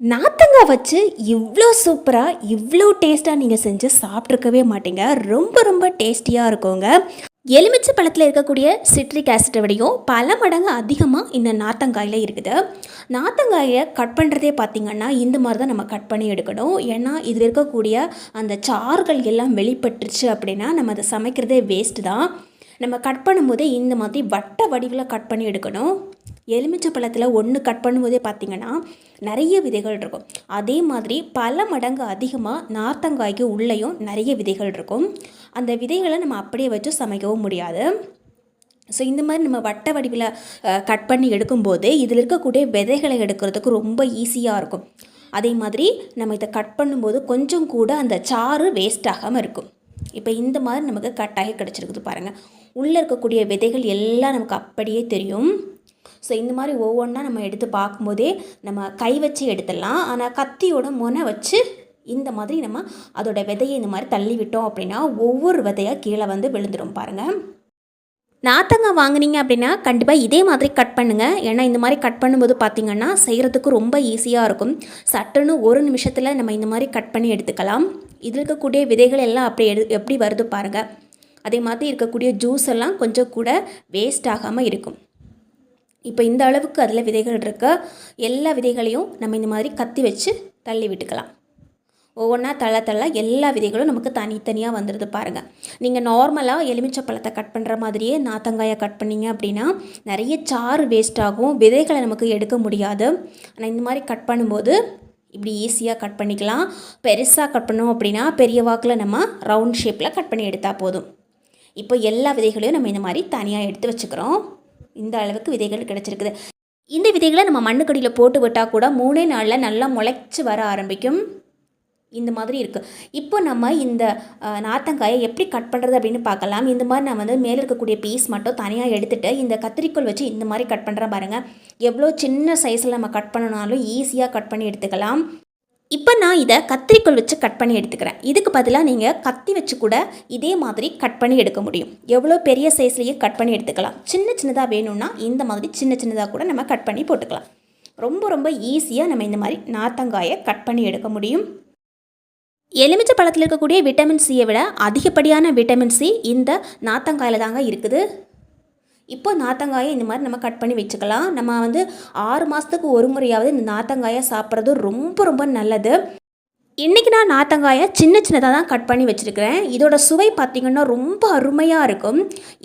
நாத்தங்காய் வச்சு இவ்வளோ சூப்பராக இவ்வளோ டேஸ்ட்டாக நீங்கள் செஞ்சு சாப்பிட்ருக்கவே மாட்டீங்க. ரொம்ப ரொம்ப டேஸ்டியாக இருக்குங்க. எலுமிச்சை பழத்தில் இருக்கக்கூடிய சிட்ரிக் ஆசிட்டை விடையும் பல மடங்கு அதிகமாக இந்த நாத்தங்காயில் இருக்குது. நாத்தங்காயை கட் பண்ணுறதே பார்த்திங்கன்னா இந்த மாதிரி தான் நம்ம கட் பண்ணி எடுக்கணும். ஏன்னா இதில் இருக்கக்கூடிய அந்த சாறுகள் எல்லாம் வெளிப்பட்டுருச்சு அப்படின்னா நம்ம அதை சமைக்கிறதே வேஸ்ட்டு தான். நம்ம கட் பண்ணும்போதே இந்த மாதிரி வட்ட வடிவில் கட் பண்ணி எடுக்கணும். எலுமிச்சை பழத்தில் ஒன்று கட் பண்ணும்போதே பார்த்திங்கன்னா நிறைய விதைகள் இருக்கும். அதே மாதிரி பல மடங்கு அதிகமாக நார்த்தங்காய்க்கு உள்ளேயும் நிறைய விதைகள் இருக்கும். அந்த விதைகளை நம்ம அப்படியே வச்சு சமைக்கவும் முடியாது. ஸோ இந்த மாதிரி நம்ம வட்ட வடிவில் கட் பண்ணி எடுக்கும்போது இதில் இருக்கக்கூடிய விதைகளை எடுக்கிறதுக்கு ரொம்ப ஈஸியாக இருக்கும். அதே மாதிரி நம்ம இதை கட் பண்ணும்போது கொஞ்சம் கூட அந்த சாறு வேஸ்ட் ஆகாமல் இருக்கும். இப்போ இந்த மாதிரி நமக்கு கட்டாகி கிடச்சிருக்குது பாருங்கள் உள்ளே இருக்கக்கூடிய விதைகள் எல்லாம் நமக்கு அப்படியே தெரியும். ஸோ இந்த மாதிரி ஒவ்வொன்றா நம்ம எடுத்து பார்க்கும்போதே நம்ம கை வச்சு எடுத்துடலாம். ஆனால் கத்தியோட முனை வச்சு இந்த மாதிரி நம்ம அதோட விதையை இந்த மாதிரி தள்ளி விட்டோம் அப்படின்னா ஒவ்வொரு விதையாக கீழே வந்து விழுந்துடும் பாருங்கள் நாத்தங்காய் வாங்குனீங்க அப்படின்னா கண்டிப்பாக இதே மாதிரி கட் பண்ணுங்கள் ஏன்னா இந்த மாதிரி கட் பண்ணும்போது பார்த்திங்கன்னா செய்கிறதுக்கு ரொம்ப ஈஸியாக இருக்கும். சட்டுன்னு ஒரு நிமிஷத்தில் நம்ம இந்த மாதிரி கட் பண்ணி எடுத்துக்கலாம். இதில் இருக்கக்கூடிய விதைகள் எல்லாம் அப்படி எடு எப்படி வருது பாருங்கள் அதே மாதிரி இருக்கக்கூடிய ஜூஸ் எல்லாம் கொஞ்சம் கூட வேஸ்ட் ஆகாமல் இருக்கும். இப்போ இந்த அளவுக்கு அதில் விதைகள் இருக்க. எல்லா விதைகளையும் நம்ம இந்த மாதிரி கத்தி வச்சு தள்ளி விட்டுக்கலாம். ஒவ்வொன்றா தள்ள தள்ள எல்லா விதைகளும் நமக்கு தனித்தனியாக வந்துடுது பாருங்கள் நீங்கள் நார்மலாக எலுமிச்சை பழத்தை கட் பண்ணுற மாதிரியே நாத்தங்காயை கட் பண்ணீங்க அப்படின்னா நிறைய சாறு வேஸ்ட் ஆகும். விதைகளை நமக்கு எடுக்க முடியாது. ஆனால் இந்த மாதிரி கட் பண்ணும்போது இப்படி ஈஸியாக கட் பண்ணிக்கலாம். பெருசாக கட் பண்ணோம் அப்படின்னா பெரிய வாக்கில் நம்ம ரவுண்ட் ஷேப்பில் கட் பண்ணி எடுத்தால் போதும். இப்போ எல்லா விதைகளையும் நம்ம இந்த மாதிரி தனியாக எடுத்து வச்சுக்கிறோம். இந்த அளவுக்கு விதைகள் கிடச்சிருக்குது. இந்த விதைகளை நம்ம மண்ணுக்கடியில் போட்டு விட்டால் கூட மூணே நாளில் நல்லா முளைச்சி வர ஆரம்பிக்கும். இந்த மாதிரி இருக்குது இப்போ நம்ம இந்த நாத்தங்காயை நார்த்தங்காயை எப்படி கட் பண்ணுறது அப்படின்னு பார்க்கலாம். இந்த மாதிரி நான் வந்து மேலே இருக்கக்கூடிய பீஸ் மட்டும் தனியாக எடுத்துகிட்டு இந்த கத்திரிக்கோல் வச்சு இந்த மாதிரி கட் பண்ணுறேன் பாருங்கள் எவ்வளோ சின்ன சைஸில் நம்ம கட் பண்ணனாலும் ஈஸியாக கட் பண்ணி எடுத்துக்கலாம். இப்போ நான் இதை கத்திரிக்கோல் வச்சு கட் பண்ணி எடுத்துக்கிறேன். இதுக்கு பதிலாக நீங்கள் கத்தி வச்சு கூட இதே மாதிரி கட் பண்ணி எடுக்க முடியும். எவ்வளோ பெரிய சைஸ்லேயே கட் பண்ணி எடுத்துக்கலாம். சின்ன சின்னதாக வேணும்னா இந்த மாதிரி சின்ன சின்னதாக கூட நம்ம கட் பண்ணி போட்டுக்கலாம். ரொம்ப ரொம்ப ஈஸியாக நம்ம இந்த மாதிரி நார்த்தங்காயை கட் பண்ணி எடுக்க முடியும். எலுமிச்சை பழத்தில் இருக்கக்கூடிய விட்டமின் சியை விட அதிகப்படியான விட்டமின் சி இந்த நாத்தங்காயில் தாங்க இருக்குது. இப்போ நாத்தங்காயை இந்த மாதிரி நம்ம கட் பண்ணி வச்சுக்கலாம். நம்ம வந்து ஆறு மாதத்துக்கு ஒரு முறையாவது இந்த நாத்தங்காயை சாப்பிட்றது ரொம்ப ரொம்ப நல்லது. இன்றைக்கி நான் நாத்தங்காயை சின்ன சின்னதாக தான் கட் பண்ணி வச்சுருக்கிறேன். இதோட சுவை பார்த்திங்கன்னா ரொம்ப அருமையாக இருக்கும்.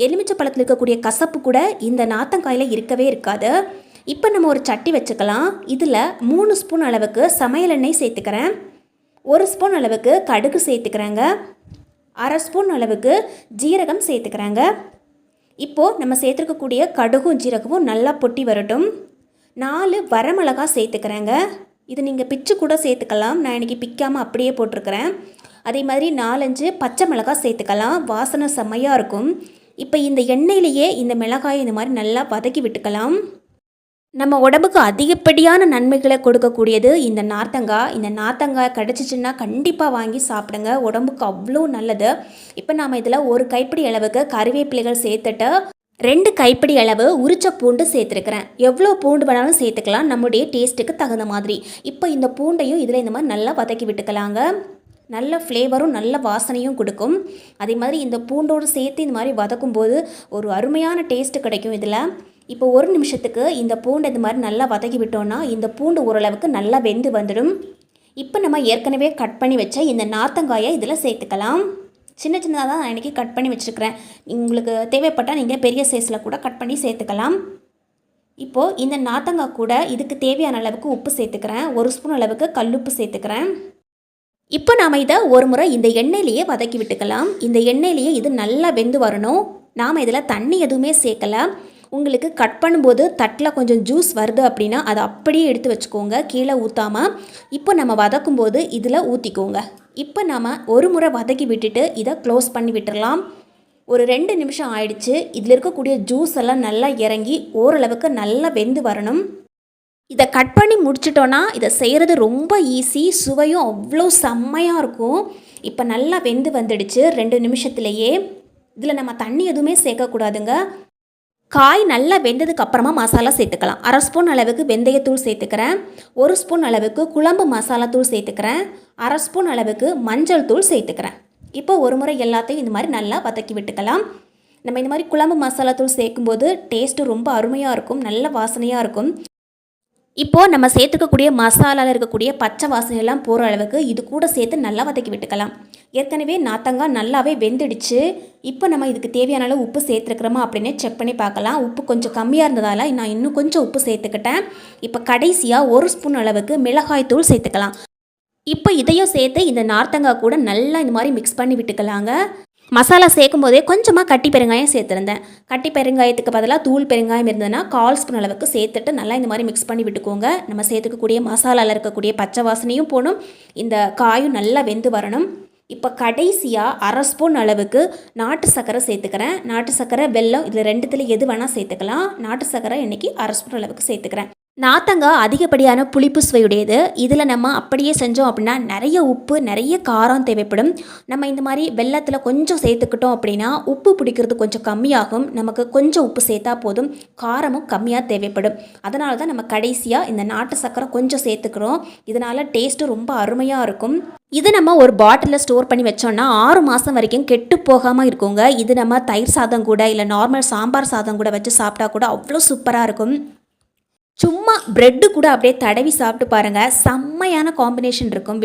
எலுமிச்சை பழத்தில் இருக்கக்கூடிய கசப்பு கூட இந்த நாத்தங்காயில் இருக்கவே இருக்காது. இப்போ நம்ம ஒரு சட்டி வச்சுக்கலாம். இதில் மூணு ஸ்பூன் அளவுக்கு சமையல் எண்ணெய் சேர்த்துக்கிறேன். ஒரு ஸ்பூன் அளவுக்கு கடுகு சேர்த்துக்கிறாங்க. அரை ஸ்பூன் அளவுக்கு ஜீரகம் சேர்த்துக்கிறாங்க. இப்போது நம்ம சேர்த்துருக்கக்கூடிய கடுகும் ஜீரகமும் நல்லா பொட்டி வரட்டும். நாலு வரமிளகா சேர்த்துக்கிறேங்க. இது நீங்கள் பிச்சு கூட சேர்த்துக்கலாம். நான் இன்றைக்கி பிக்காமல் அப்படியே போட்டிருக்கிறேன். அதே மாதிரி நாலஞ்சு பச்சை மிளகாய் சேர்த்துக்கலாம். வாசனை செம்மையாக இருக்கும். இப்போ இந்த எண்ணெயிலேயே இந்த மிளகாயை இந்த மாதிரி நல்லா வதக்கி விட்டுக்கலாம். நம்ம உடம்புக்கு அதிகப்படியான நன்மைகளை கொடுக்கக்கூடியது இந்த நார்த்தங்காய் இந்த நார்த்தங்காய் கிடச்சிச்சின்னா கண்டிப்பாக வாங்கி சாப்பிடுங்க. உடம்புக்கு அவ்வளோ நல்லது. இப்போ நாம் இதில் ஒரு கைப்பிடி அளவுக்கு கறிவேப்பிலைகள் சேர்த்துட்டு ரெண்டு கைப்பிடி அளவு உரிச்ச பூண்டு சேர்த்துருக்கிறேன். எவ்வளோ பூண்டு வேணாலும் சேர்த்துக்கலாம். நம்முடைய டேஸ்ட்டுக்கு தகுந்த மாதிரி. இப்போ இந்த பூண்டையும் இதில் இந்த மாதிரி நல்லா வதக்கி விட்டுக்கலாங்க. நல்ல ஃப்ளேவரும் நல்ல வாசனையும் கொடுக்கும். அதே மாதிரி இந்த பூண்டோடு சேர்த்து இந்த மாதிரி வதக்கும் போது ஒரு அருமையான டேஸ்ட்டு கிடைக்கும் இதில். இப்போ ஒரு நிமிஷத்துக்கு இந்த பூண்டு இது மாதிரி நல்லா வதக்கி விட்டோம்னா இந்த பூண்டு ஓரளவுக்கு நல்லா வெந்து வந்துடும். இப்போ நம்ம ஏற்கனவே கட் பண்ணி வச்ச இந்த நார்த்தங்காயை இதில் சேர்த்துக்கலாம். சின்ன சின்னதாக தான் நான் இன்றைக்கி கட் பண்ணி வச்சுருக்கிறேன். உங்களுக்கு தேவைப்பட்டால் நீங்கள் பெரிய சைஸில் கூட கட் பண்ணி சேர்த்துக்கலாம். இப்போது இந்த நாத்தங்காய் கூட இதுக்கு தேவையான அளவுக்கு உப்பு சேர்த்துக்கிறேன். ஒரு ஸ்பூன் அளவுக்கு கல்லுப்பு சேர்த்துக்கிறேன். இப்போ நாம் இதை ஒரு முறை இந்த எண்ணெயிலேயே வதக்கி விட்டுக்கலாம். இந்த எண்ணெயிலேயே இது நல்லா வெந்து வரணும். நாம் இதில் தண்ணி எதுவுமே சேர்க்கல. உங்களுக்கு கட் பண்ணும்போது தட்டில் கொஞ்சம் ஜூஸ் வருது அப்படின்னா அதை அப்படியே எடுத்து வச்சுக்கோங்க. கீழே ஊற்றாமல் இப்போ நம்ம வதக்கும் போது இதில் ஊற்றிக்கோங்க இப்போ நம்ம ஒரு முறை வதக்கி விட்டுட்டு இதை க்ளோஸ் பண்ணி விட்டுடலாம் ஒரு ரெண்டு நிமிஷம் ஆயிடுச்சு. இதில் இருக்கக்கூடிய ஜூஸ் எல்லாம் நல்லா இறங்கி ஓரளவுக்கு நல்லா வெந்து வரணும். இதை கட் பண்ணி முடிச்சிட்டோன்னா இதை செய்கிறது ரொம்ப ஈஸி சுவையும் அவ்வளோ செம்மையாக இருக்கும். இப்போ நல்லா வெந்து வந்துடுச்சு. ரெண்டு நிமிஷத்துலேயே. இதில் நம்ம தண்ணி எதுவுமே சேர்க்கக்கூடாதுங்க. காய் நல்லா வெந்ததுக்கு அப்புறமா மசாலா சேர்த்துக்கலாம். அரை ஸ்பூன் அளவுக்கு வெந்தயத்தூள் சேர்த்துக்கிறேன். ஒரு ஸ்பூன் அளவுக்கு குழம்பு மசாலா தூள் சேர்த்துக்கிறேன். அரை ஸ்பூன் அளவுக்கு மஞ்சள் தூள் சேர்த்துக்கிறேன். இப்போ ஒரு முறை எல்லாத்தையும் இந்த மாதிரி நல்லா வதக்கி விட்டுக்கலாம். நம்ம இந்த மாதிரி குழம்பு மசாலா தூள் சேர்க்கும்போது டேஸ்ட்டு ரொம்ப அருமையாக இருக்கும். நல்ல வாசனையாக இருக்கும். இப்போது நம்ம சேர்த்துக்கக்கூடிய மசாலாவில் இருக்கக்கூடிய பச்சை வாசனையெல்லாம் போகிற அளவுக்கு இது கூட சேர்த்து நல்லா வதக்கி விட்டுக்கலாம். ஏற்கனவே நாத்தங்காய் நல்லாவே வெந்துடுச்சு. இப்போ நம்ம இதுக்கு தேவையான அளவு உப்பு சேர்த்துருக்குறோமா அப்படின்னு செக் பண்ணி பார்க்கலாம். உப்பு கொஞ்சம் கம்மியாக இருந்ததால் நான் இன்னும் கொஞ்சம் உப்பு சேர்த்துக்கிட்டேன். இப்போ கடைசியாக ஒரு ஸ்பூன் அளவுக்கு மிளகாய் தூள் சேர்த்துக்கலாம். இப்போ இதையும் சேர்த்து இந்த நார்த்தங்காய் கூட நல்லா இந்த மாதிரி மிக்ஸ் பண்ணி விட்டுக்கலாங்க. மசாலா சேர்க்கும் போதே கொஞ்சமாக கட்டி பெருங்காயம் சேர்த்துருந்தேன். கட்டி பெருங்காயத்துக்கு பதிலாக தூள் பெருங்காயம் இருந்ததுன்னா கால் ஸ்பூன் அளவுக்கு சேர்த்துட்டு நல்லா இந்த மாதிரி மிக்ஸ் பண்ணி விட்டுக்கோங்க. நம்ம சேர்த்துக்கக்கூடிய மசாலாவில் இருக்கக்கூடிய பச்சை வாசனையும் போகணும் இந்த காயும் நல்லா வெந்து வரணும். இப்போ கடைசியாக அரை ஸ்பூன் அளவுக்கு நாட்டு சர்க்கரை சேர்த்துக்கிறேன். நாட்டு சர்க்கரை வெல்லம் இதில் ரெண்டுத்தில் எது வேணால் சேர்த்துக்கலாம். நாட்டு சர்க்கரை இன்றைக்கி அரை ஸ்பூன் அளவுக்கு சேர்த்துக்கிறேன். நாத்தங்காய் அதிகப்படியான புளிப்பு சுவையுடையது. இதில் நம்ம அப்படியே செஞ்சோம் அப்படின்னா நிறைய உப்பு நிறைய காரம் தேவைப்படும். நம்ம இந்த மாதிரி வெள்ளத்தில் கொஞ்சம் சேர்த்துக்கிட்டோம் அப்படின்னா உப்பு பிடிக்கிறது கொஞ்சம் கம்மியாகும். நமக்கு கொஞ்சம் உப்பு சேர்த்தா போதும். காரமும் கம்மியாக தேவைப்படும். அதனால தான் நம்ம கடைசியாக இந்த நாட்டு சர்க்கரை கொஞ்சம் சேர்த்துக்கிறோம். இதனால் டேஸ்ட்டு ரொம்ப அருமையாக இருக்கும். இது நம்ம ஒரு பாட்டிலில் ஸ்டோர் பண்ணி வச்சோம்னா ஆறு மாதம் வரைக்கும் கெட்டு போகாமல் இருக்குங்க. இது நம்ம தயிர் சாதம் கூட இல்லை நார்மல் சாம்பார் சாதம் கூட வச்சு சாப்பிட்டா கூட அவ்வளோ சூப்பராக இருக்கும். சும்மா பிரெட்டு கூட அப்படியே தடவி சாப்பிட்டு பாருங்கள் செம்மையான காம்பினேஷன் இருக்கும்.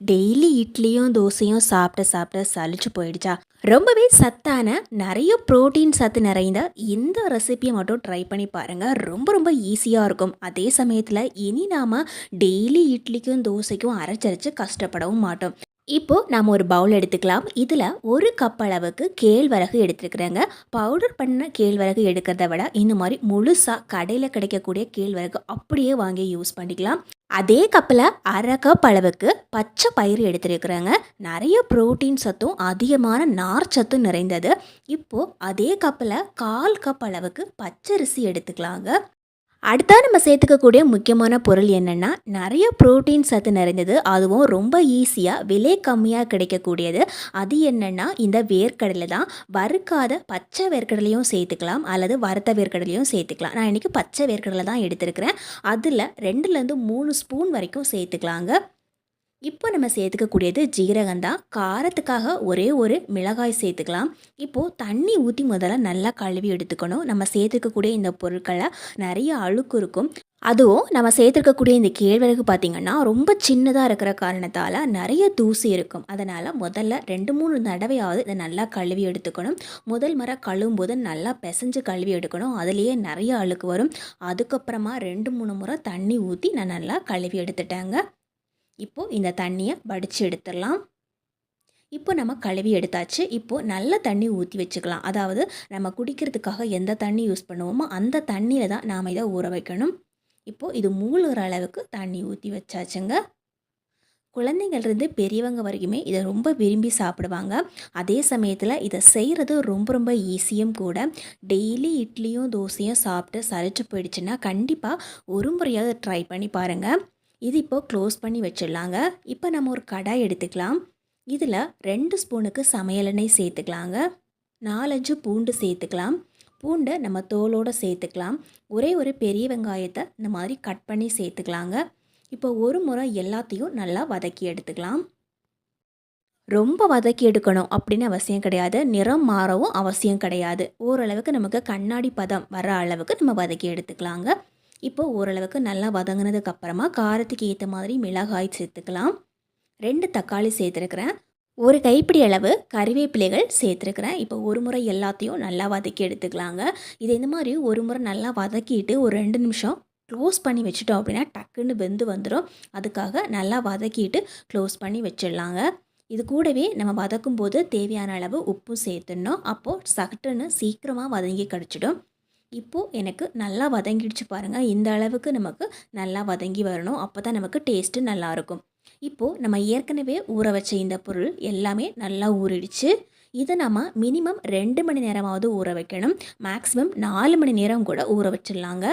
டெய்லி இட்லியும் தோசையும் சாப்பிட்டு சாப்பிட்டு சளிச்சு போயிடுச்சா? ரொம்பவே சத்தான நிறைய புரோட்டீன் சத்து நிறைந்த இந்த ரெசிபியை மட்டும் ட்ரை பண்ணி பாருங்கள் ரொம்ப ரொம்ப ஈஸியாக இருக்கும். அதே சமயத்தில் இனி நாம் டெய்லி இட்லிக்கும் தோசைக்கும் அரைச்சரைச்சு கஷ்டப்படவும் மாட்டோம். இப்போ நாம் ஒரு பவுல் எடுத்துக்கலாம். இதில் ஒரு கப் அளவுக்கு கேழ்வரகு எடுத்துருக்குறேங்க. பவுடர் பண்ண கேழ்வரகு எடுக்கிறத விட இந்த மாதிரி முழுசாக கடையில் கிடைக்கக்கூடிய கேழ்வரகு அப்படியே வாங்கி யூஸ் பண்ணிக்கலாம். அதே கப்பில் அரை கப் அளவுக்கு பச்சை பயிறு எடுத்துருக்குறாங்க. நிறைய புரோட்டீன் சத்தும் அதிகமான நார் சத்தும் நிறைந்தது. இப்போது அதே கப்பில் கால் கப் அளவுக்கு பச்சரிசி எடுத்துக்கலாங்க. அடுத்தா நம்ம சேர்த்துக்கக்கூடிய முக்கியமான பொருள் என்னென்னா நிறைய புரோட்டீன் சத்து நிறைந்தது அதுவும் ரொம்ப ஈஸியாக விலை கம்மியாக கிடைக்கக்கூடியது. அது என்னென்னா இந்த வேர்க்கடலை தான். வறுக்காத பச்சை வேர்க்கடலையும் சேர்த்துக்கலாம் அல்லது வறுத்த வேர்க்கடலையும் சேர்த்துக்கலாம். நான் இன்றைக்கி பச்சை வேர்க்கடலை தான் எடுத்திருக்கிறேன். அதில் ரெண்டுலேருந்து மூணு ஸ்பூன் வரைக்கும் சேர்த்துக்கலாங்க. இப்போ நம்ம சேர்த்துக்கக்கூடியது ஜீரகம் தான். காரத்துக்காக ஒரே ஒரு மிளகாய் சேர்த்துக்கலாம். இப்போது தண்ணி ஊற்றி முதல்ல நல்லா கழுவி எடுத்துக்கணும். நம்ம சேர்த்துக்கக்கூடிய இந்த பொருட்களை நிறைய அழுக்கு இருக்கும். அதுவும் நம்ம சேர்த்துருக்கக்கூடிய இந்த கேழ்வரகு பார்த்திங்கன்னா ரொம்ப சின்னதாக இருக்கிற காரணத்தால் நிறைய தூசி இருக்கும். அதனால் முதல்ல ரெண்டு மூணு தடவையாவது இதை நல்லா கழுவி எடுத்துக்கணும். முதல் முறை கழுவும் போது நல்லா பிசைஞ்சு கழுவி எடுக்கணும். அதுலேயே நிறைய அழுக்கு வரும். அதுக்கப்புறமா ரெண்டு மூணு முறை தண்ணி ஊற்றி நான் நல்லா கழுவி எடுத்துட்டேங்க. இப்போது இந்த தண்ணியை வடித்து எடுத்துடலாம். இப்போ நம்ம கழுவி எடுத்தாச்சு. இப்போது நல்ல தண்ணி ஊற்றி வச்சுக்கலாம். அதாவது நம்ம குடிக்கிறதுக்காக எந்த தண்ணி யூஸ் பண்ணுவோமோ அந்த தண்ணியில் தான் நாம் இதை ஊற வைக்கணும். இப்போது இது மூழ்கிற அளவுக்கு தண்ணி ஊற்றி வச்சாச்சுங்க. குழந்தைங்கள்லேருந்து பெரியவங்க வரைக்குமே இதை ரொம்ப விரும்பி சாப்பிடுவாங்க. அதே சமயத்தில் இதை செய்கிறது ரொம்ப ரொம்ப ஈஸியும் கூட. டெய்லி இட்லியும் தோசையும் சாப்பிட்டு சரிச்சு போயிடுச்சுன்னா கண்டிப்பாக ஒரு முறையாவது ட்ரை பண்ணி பாருங்கள் இது இப்போது க்ளோஸ் பண்ணி வச்சிடலாங்க. இப்போ நம்ம ஒரு கடாய் எடுத்துக்கலாம். இதில் ரெண்டு ஸ்பூனுக்கு சமையலெண்ணெய் சேர்த்துக்கலாங்க. நாலஞ்சு பூண்டு சேர்த்துக்கலாம். பூண்டை நம்ம தோலோடு சேர்த்துக்கலாம். ஒரே ஒரு பெரிய வெங்காயத்தை இந்த மாதிரி கட் பண்ணி சேர்த்துக்கலாங்க. இப்போ ஒரு முறை எல்லாத்தையும் நல்லா வதக்கி எடுத்துக்கலாம். ரொம்ப வதக்கி எடுக்கணும் அப்படின்னு அவசியம் கிடையாது. நிறம் மாறவும் அவசியம் கிடையாது. ஓரளவுக்கு நமக்கு கண்ணாடி பதம் வர அளவுக்கு நம்ம வதக்கி எடுத்துக்கலாங்க. இப்போ ஓரளவுக்கு நல்லா வதங்கினதுக்கு அப்புறமா காரத்துக்கு ஏற்ற மாதிரி மிளகாய் சேர்த்துக்கலாம். ரெண்டு தக்காளி சேர்த்துருக்குறேன். ஒரு கைப்பிடி அளவு கறிவேப்பிலைகள் சேர்த்துருக்குறேன். இப்போ ஒரு முறை எல்லாத்தையும் நல்லா வதக்கி எடுத்துக்கலாங்க. இது இந்த மாதிரி ஒரு முறை நல்லா வதக்கிட்டு ஒரு ரெண்டு நிமிஷம் க்ளோஸ் பண்ணி வச்சுட்டோம் அப்படின்னா டக்குன்னு வெந்து வந்துடும் அதுக்காக நல்லா வதக்கிட்டு க்ளோஸ் பண்ணி வச்சிடலாங்க. இது கூடவே நம்ம வதக்கும் போது தேவையான அளவு உப்பும் சேர்த்துடணும். அப்போது சகட்டுன்னு சீக்கிரமாக வதங்கி கிடச்சிடும். இப்போது எனக்கு நல்லா வதங்கிடுச்சு பாருங்கள் இந்த அளவுக்கு நமக்கு நல்லா வதங்கி வரணும். அப்போ தான் நமக்கு டேஸ்ட்டு நல்லாயிருக்கும். இப்போது நம்ம ஏற்கனவே ஊற வச்ச இந்த பொருள் எல்லாமே நல்லா ஊறிடுச்சு. இதை நம்ம மினிமம் ரெண்டு மணி நேரமாவது ஊற வைக்கணும். மேக்ஸிமம் நாலு மணி நேரம் கூட ஊற வச்சிடலாங்க.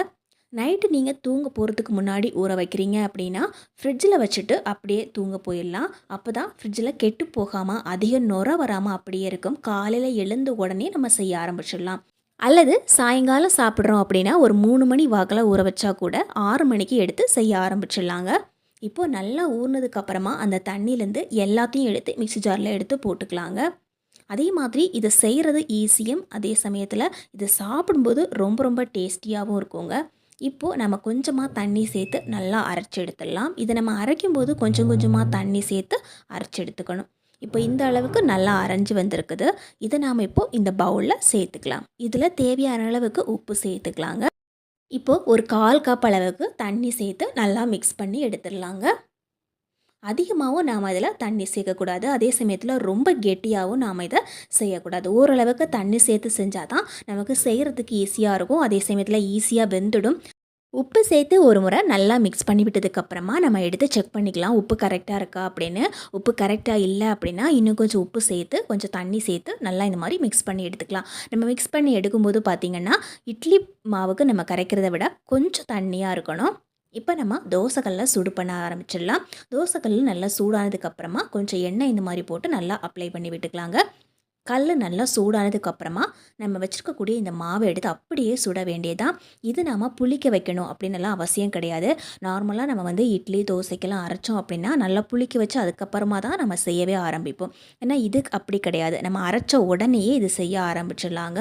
நைட்டு நீங்கள் தூங்க போகிறதுக்கு முன்னாடி ஊற வைக்கிறீங்க அப்படின்னா ஃப்ரிட்ஜில் வச்சுட்டு அப்படியே தூங்க போயிடலாம். அப்போ தான் ஃப்ரிட்ஜில் கெட்டு போகாமல் அதிக நுர வராமல் அப்படியே இருக்கும். காலையில் எழுந்த உடனே நம்ம செய்ய ஆரம்பிச்சிடலாம். அல்லது சாயங்காலம் சாப்பிட்றோம் அப்படின்னா ஒரு மூணு மணி வாக்கில் ஊற வச்சா கூட ஆறு மணிக்கு எடுத்து செய்ய ஆரம்பிச்சிடலாங்க. இப்போது நல்லா ஊறினதுக்கப்புறமா அந்த தண்ணியிலேருந்து எல்லாத்தையும் எடுத்து மிக்ஸி ஜாரில் எடுத்து போட்டுக்கலாங்க. அதே மாதிரி இதை செய்கிறது ஈஸியும் அதே சமயத்தில் இதை சாப்பிடும்போது ரொம்ப ரொம்ப டேஸ்டியாகவும் இருக்குங்க. இப்போது நம்ம கொஞ்சமாக தண்ணி சேர்த்து நல்லா அரைச்சி எடுத்துடலாம். இதை நம்ம அரைக்கும் போது கொஞ்சம் கொஞ்சமாக தண்ணி சேர்த்து அரைச்சி எடுத்துக்கணும். இப்போ இந்த அளவுக்கு நல்லா அரைஞ்சு வந்திருக்குது. இதை நாம் இப்போ இந்த பவுலில் சேர்த்துக்கலாம். இதில் தேவையான அளவுக்கு உப்பு சேர்த்துக்கலாங்க. இப்போ ஒரு கால் கப் அளவுக்கு தண்ணி சேர்த்து நல்லா மிக்ஸ் பண்ணி எடுத்துடலாங்க. அதிகமாகவும் நாம் அதில் தண்ணி சேர்க்கக்கூடாது. அதே சமயத்தில் ரொம்ப கெட்டியாகவும் நாம் இதை செய்யக்கூடாது. ஓரளவுக்கு தண்ணி சேர்த்து செஞ்சால் தான் நமக்கு செய்கிறதுக்கு ஈஸியாக இருக்கும். அதே சமயத்தில் ஈஸியாக வெந்துடும். உப்பு சேர்த்து ஒரு முறை நல்லா மிக்ஸ் பண்ணி விட்டதுக்கப்புறமா நம்ம எடுத்து செக் பண்ணிக்கலாம். உப்பு கரெக்டாக இருக்கா அப்படின்னு. உப்பு கரெக்டாக இல்லை அப்படின்னா இன்னும் கொஞ்சம் உப்பு சேர்த்து கொஞ்சம் தண்ணி சேர்த்து நல்லா இந்த மாதிரி மிக்ஸ் பண்ணி எடுத்துக்கலாம். நம்ம மிக்ஸ் பண்ணி எடுக்கும்போது பார்த்திங்கன்னா இட்லி மாவுக்கு நம்ம கரைக்கிறத விட கொஞ்சம் தண்ணியாக இருக்கணும். இப்போ நம்ம தோசைக்கல்லில் சுடு பண்ண ஆரம்பிச்சிடலாம். தோசைக்கல் நல்லா சூடானதுக்கப்புறமா கொஞ்சம் எண்ணெய் இந்த மாதிரி போட்டு நல்லா அப்ளை பண்ணி விட்டுக்கலாங்க. கல் நல்லா சூடானதுக்கப்புறமா நம்ம வச்சுருக்கக்கூடிய இந்த மாவை எடுத்து அப்படியே சுட வேண்டியதான் இது நாம் புளிக்க வைக்கணும் அப்படின்னுலாம் அவசியம் கிடையாது. நார்மலாக நம்ம வந்து இட்லி தோசைக்கெல்லாம் அரைச்சோம் அப்படின்னா நல்லா புளிக்க வச்சு அதுக்கப்புறமா தான் நம்ம செய்யவே ஆரம்பிப்போம். ஏன்னா இது அப்படி கிடையாது. நம்ம அரைச்ச உடனேயே இது செய்ய ஆரம்பிச்சிடலாங்க.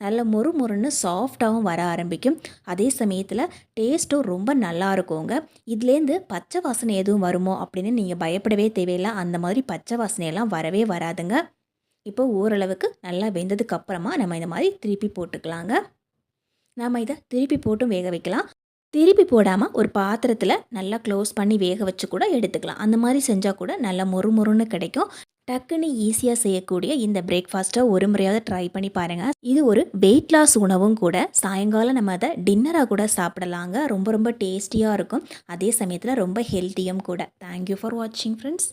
நல்ல மொறு மொறுன்னு சாஃப்டாகவும் வர ஆரம்பிக்கும். அதே சமயத்தில் டேஸ்ட்டும் ரொம்ப நல்லா இருக்குங்க. இதுலேருந்து பச்சை வாசனை எதுவும் வருமோ அப்படின்னு நீங்கள் பயப்படவே தேவையில்லை. அந்த மாதிரி பச்சை வாசனையெல்லாம் வரவே வராதுங்க. இப்போ ஓரளவுக்கு நல்லா வெந்ததுக்கு அப்புறமா நம்ம இந்த மாதிரி திருப்பி போட்டுக்கலாங்க. நாம் இதை திருப்பி போட்டும் வேக வைக்கலாம். திருப்பி போடாமல் ஒரு பாத்திரத்தில் நல்லா க்ளோஸ் பண்ணி வேக வச்சு கூட எடுத்துக்கலாம். அந்த மாதிரி செஞ்சால் கூட நல்லா மொறு மொறுன்னு கிடைக்கும். டக்குன்னு ஈஸியாக செய்யக்கூடிய இந்த பிரேக்ஃபாஸ்ட்டை ஒரு முறையாவது ட்ரை பண்ணி பாருங்கள் இது ஒரு வெயிட் லாஸ் உணவும் கூட சாயங்காலம் நம்ம அதை டின்னராக கூட சாப்பிடலாங்க. ரொம்ப ரொம்ப டேஸ்டியாக இருக்கும். அதே சமயத்தில் ரொம்ப ஹெல்த்தியும் கூட. தேங்க்யூ ஃபார் வாட்சிங் ஃப்ரெண்ட்ஸ்